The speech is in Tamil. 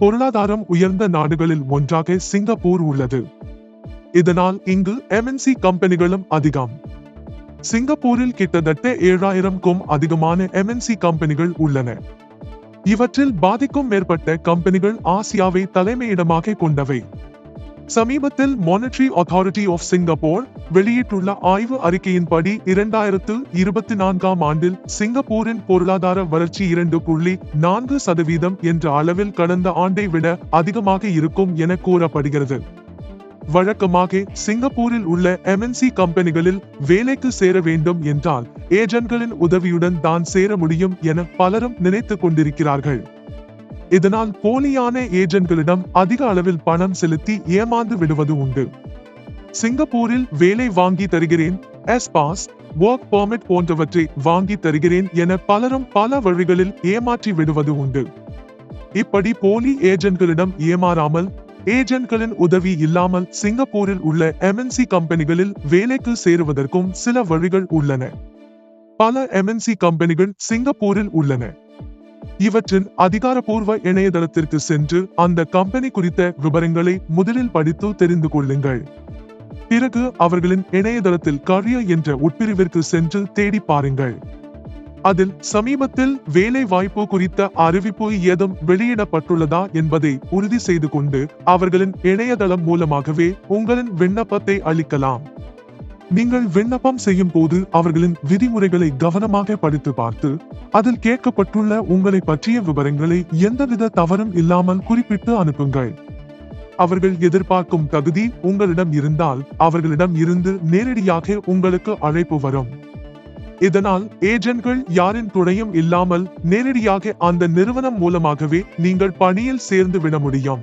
பொருளாதாரம் உயர்ந்த நாடுகளில் ஒன்றாக சிங்கப்பூர் உள்ளது. இதனால் இங்கு எம்என்சி கம்பெனிகளும் அதிகம். சிங்கப்பூரில் கிட்டத்தட்ட ஏழாயிரம்க்கும் அதிகமான எம்என்சி கம்பெனிகள் உள்ளன. இவற்றில் பாதிக்கும் மேற்பட்ட கம்பெனிகள் ஆசியாவை தலைமையிடமாக கொண்டவை. சமீபத்தில் மானிட்டரி அத்தாரிட்டி ஆஃப் சிங்கப்பூர் வெளியிட்டுள்ள ஆய்வு அறிக்கையின்படி இரண்டாயிரத்து இருபத்தி நான்காம் ஆண்டில் சிங்கப்பூரின் பொருளாதார வளர்ச்சி இரண்டு புள்ளி நான்கு சதவீதம் என்ற அளவில் கடந்த ஆண்டை விட அதிகமாக இருக்கும் என கூறப்படுகிறது. வழக்கமாக சிங்கப்பூரில் உள்ள எம்என்சி கம்பெனிகளில் வேலைக்கு சேர வேண்டும் என்றால் ஏஜென்ட்களின் உதவியுடன் தான் சேர முடியும் என பலரும் நினைத்துக் கொண்டிருக்கிறார்கள். இதனால் போலியான ஏஜென்ட்களிடம் அதிக அளவில் பணம் செலுத்தி ஏமாந்து விடுவது உண்டு. சிங்கப்பூரில் வேலை வாங்கி தருகிறேன் எஸ் பாஸ் ஒர்க் பெர்மிட் போன்றவற்றை வாங்கி தருகிறேன் என பலரும் பல வழிகளில் ஏமாற்றி விடுவது உண்டு. இப்படி போலி ஏஜென்ட்களிடம் ஏமாறாமல் ஏஜென்ட்களின் உதவி இல்லாமல் சிங்கப்பூரில் உள்ள எம்என்சி கம்பெனிகளில் வேலைக்கு சேருவதற்கும் சில வழிகள் உள்ளன. பல எம்என்சி கம்பெனிகள் சிங்கப்பூரில் உள்ளன. இவற்றின் அதிகாரப்பூர்வ இணையதளத்திற்கு சென்று அந்த கம்பெனி குறித்த விவரங்களை முதலில் படித்து தெரிந்து கொள்ளுங்கள். பிறகு அவர்களின் இணையதளத்தில் கரியர் என்ற உட்பிரிவிற்கு சென்று தேடி பாருங்கள். அதில் சமீபத்தில் வேலை வாய்ப்பு குறித்த அறிவிப்பு ஏதும் வெளியிடப்பட்டுள்ளதா என்பதை உறுதி செய்து கொண்டு அவர்களின் இணையதளம் மூலமாகவே உங்களின் விண்ணப்பத்தை அளிக்கலாம். நீங்கள் விண்ணப்பம் செய்யும் போது அவர்களின் விதிமுறைகளை கவனமாக படித்து பார்த்து அதில் கேட்கப்பட்டுள்ள உங்களை பற்றிய விவரங்களை எந்தவித தவறும் இல்லாமல் குறிப்பிட்டு அனுப்புங்கள். அவர்கள் எதிர்பார்க்கும் தகுதி உங்களிடம் இருந்தால் அவர்களிடம் இருந்து நேரடியாக உங்களுக்கு அழைப்பு வரும். இதனால் ஏஜென்ட்கள் யாரின் துணையும் இல்லாமல் நேரடியாக அந்த நிறுவனம் மூலமாகவே நீங்கள் பணியில் சேர்ந்து விட முடியும்.